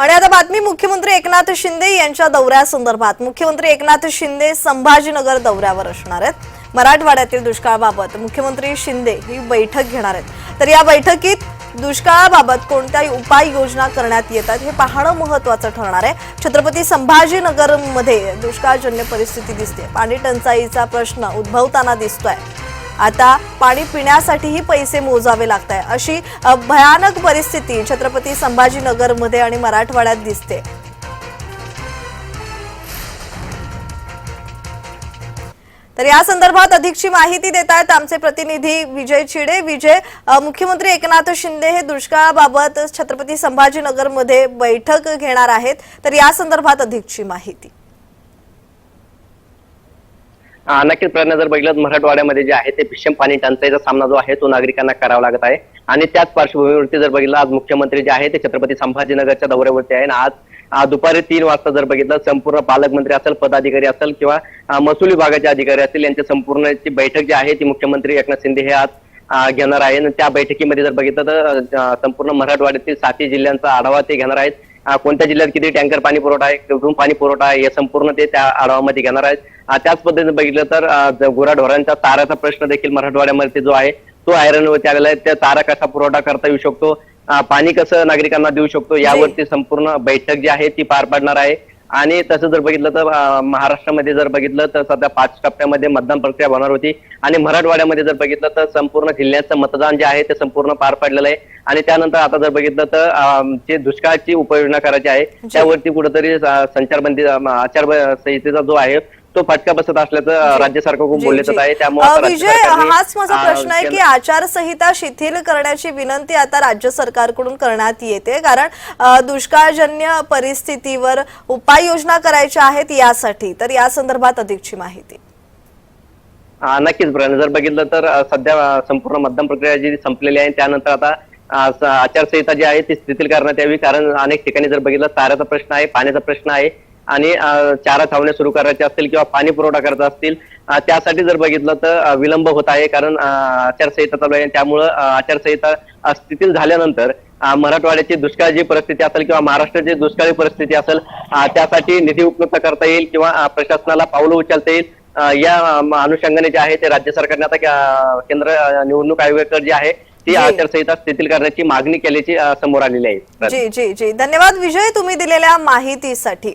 आणि आता बातमी मुख्यमंत्री एकनाथ शिंदे यांच्या दौऱ्यासंदर्भात मुख्यमंत्री एकनाथ शिंदे संभाजीनगर दौऱ्यावर असणार आहेत. मराठवाड्यातील दुष्काळाबाबत मुख्यमंत्री शिंदे ही बैठक घेणार आहेत. तर या बैठकीत दुष्काळाबाबत कोणत्या उपाययोजना करण्यात येतात हे पाहणं महत्वाचं ठरणार आहे. छत्रपती संभाजीनगरमध्ये दुष्काळजन्य परिस्थिती दिसते पाणी टंचाईचा प्रश्न उद्भवताना दिसतोय. आता पाणी पिण्यासाठीही पैसे मोजावे लागत आहे अशी भयानक परिस्थिती छत्रपती संभाजीनगरमध्ये आणि मराठवाड्यात दिसते. तर या संदर्भात अधिकची माहिती देत आहेत आमचे प्रतिनिधी विजय चिडे. विजय मुख्यमंत्री एकनाथ शिंदे हे दुष्काळाबाबत छत्रपती संभाजीनगरमध्ये बैठक घेणार आहेत. तर या संदर्भात अधिकची माहिती. नक्कीच प्रयत्न जर बघितलं तर मराठवाड्यामध्ये जे आहे ते भीषण पाणी टंचाईचा सामना जो आहे तो नागरिकांना करावा लागत आहे. आणि त्याच पार्श्वभूमीवरती जर बघितलं आज मुख्यमंत्री जे आहे ते छत्रपती संभाजीनगरच्या दौऱ्यावरती आहे. आणि आज दुपारी तीन वाजता जर बघितलं संपूर्ण पालकमंत्री असेल पदाधिकारी असेल किंवा महसूल विभागाचे अधिकारी असतील यांच्या संपूर्ण बैठक जी आहे ती मुख्यमंत्री एकनाथ शिंदे हे आज घेणार आहे आणि त्या बैठकीमध्ये जर बघितलं तर संपूर्ण मराठवाड्यातील साती जिल्ह्यांचा आढावा ते घेणार आहेत. कोणत्या जिल्ह्यात किती टँकर पाणी पुरवठा आहे कुठून पाणी पुरवठा आहे हे संपूर्ण ते त्या आढावामध्ये घेणार आहेत. त्याच पद्धतीने बघितलं तर गुराढोरांच्या चाऱ्याचा प्रश्न देखील मराठवाड्यामध्ये जो आहे तो आयरनवरती आलेला आहे. त्या चारा कसा पुरवठा करता येऊ शकतो? पाणी कसं नागरिकांना देऊ शकतो? यावरती संपूर्ण बैठक जी आहे ती पार पाडणार आहे. आणि तसं जर बघितलं तर महाराष्ट्रामध्ये जर बघितलं तर सध्या पाच टप्प्यामध्ये मतदान प्रक्रिया होणार होती. आणि मराठवाड्यामध्ये जर बघितलं तर संपूर्ण जिल्ह्याचं मतदान जे आहे ते संपूर्ण पार पडलेलं आहे. आणि त्यानंतर आता जर बघितलं तर जे दुष्काळाची उपाययोजना करायची आहे त्यावरती कुठेतरी संचारबंदी आचारसंहितेचा जो आहे तो फटका बसत असल्याचं राज्य सरकार खूप जी, बोलले जी. आहे त्यामुळे विजय हाच माझा प्रश्न आहे की आचारसंहिता शिथिल करण्याची विनंती आता राज्य सरकारकडून करण्यात येते. कारण दुष्काळजन्य परिस्थितीवर उपाययोजना करायच्या आहेत यासाठी. तर या संदर्भात अधिकची माहिती. नक्कीच जर बघितलं तर सध्या संपूर्ण मतदान प्रक्रिया जी संपलेली आहे त्यानंतर आता आचारसंहिता जी आहे ती शिथिल करण्यात यावी. कारण अनेक ठिकाणी जर बघितलं चाऱ्याचा प्रश्न आहे पाण्याचा प्रश्न आहे. आणि चारा छावण्या सुरू करायच्या असतील किंवा पाणी पुरवठा करायचा असतील त्यासाठी जर बघितलं तर विलंब होत आहे. कारण आचारसंहिता चालू आहे त्यामुळं आचारसंहिता शिथिल झाल्यानंतर मराठवाड्याची दुष्काळाची परिस्थिती असेल किंवा महाराष्ट्राची दुष्काळी परिस्थिती असेल त्यासाठी निधी उपलब्ध करता येईल किंवा प्रशासनाला पावलं उचलता येईल. या अनुषंगाने जे आहे ते राज्य सरकारने आता केंद्र निवडणूक आयोगाकडे जी आहे ती. आचारसंहिता शिथिल करण्याची मागणी केल्याची समोर आलेली आहे. जी जी जी. धन्यवाद विजय तुम्ही दिलेल्या माहितीसाठी.